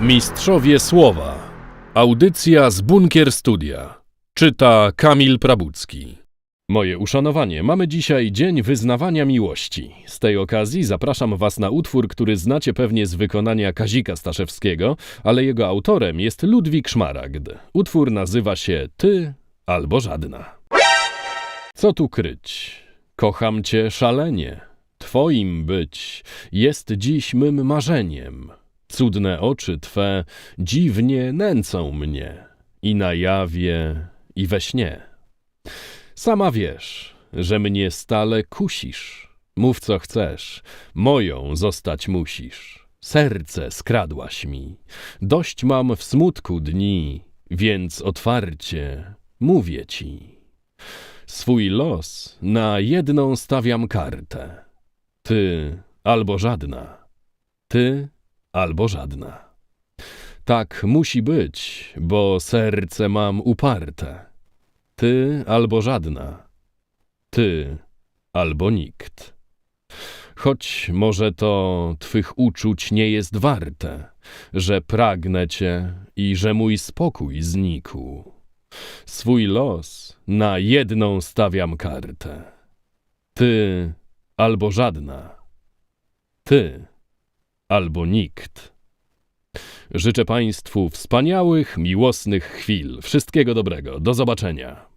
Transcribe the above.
Mistrzowie Słowa. Audycja z Bunkier Studia. Czyta Kamil Prabucki. Moje uszanowanie, mamy dzisiaj Dzień Wyznawania Miłości. Z tej okazji zapraszam Was na utwór, który znacie pewnie z wykonania Kazika Staszewskiego, ale jego autorem jest Ludwik Szmaragd. Utwór nazywa się Ty albo Żadna. Co tu kryć? Kocham Cię szalenie. Twoim być jest dziś mym marzeniem. Cudne oczy Twe dziwnie nęcą mnie i na jawie, i we śnie. Sama wiesz, że mnie stale kusisz. Mów co chcesz, moją zostać musisz. Serce skradłaś mi, dość mam w smutku dni, więc otwarcie mówię ci. Swój los na jedną stawiam kartę. Ty albo żadna. Ty albo żadna. Tak musi być, bo serce mam uparte. Ty albo żadna. Ty albo nikt. Choć może to twych uczuć nie jest warte, że pragnę cię i że mój spokój znikł. Swój los na jedną stawiam kartę. Ty albo żadna. Ty albo nikt. Życzę Państwu wspaniałych, miłosnych chwil. Wszystkiego dobrego. Do zobaczenia.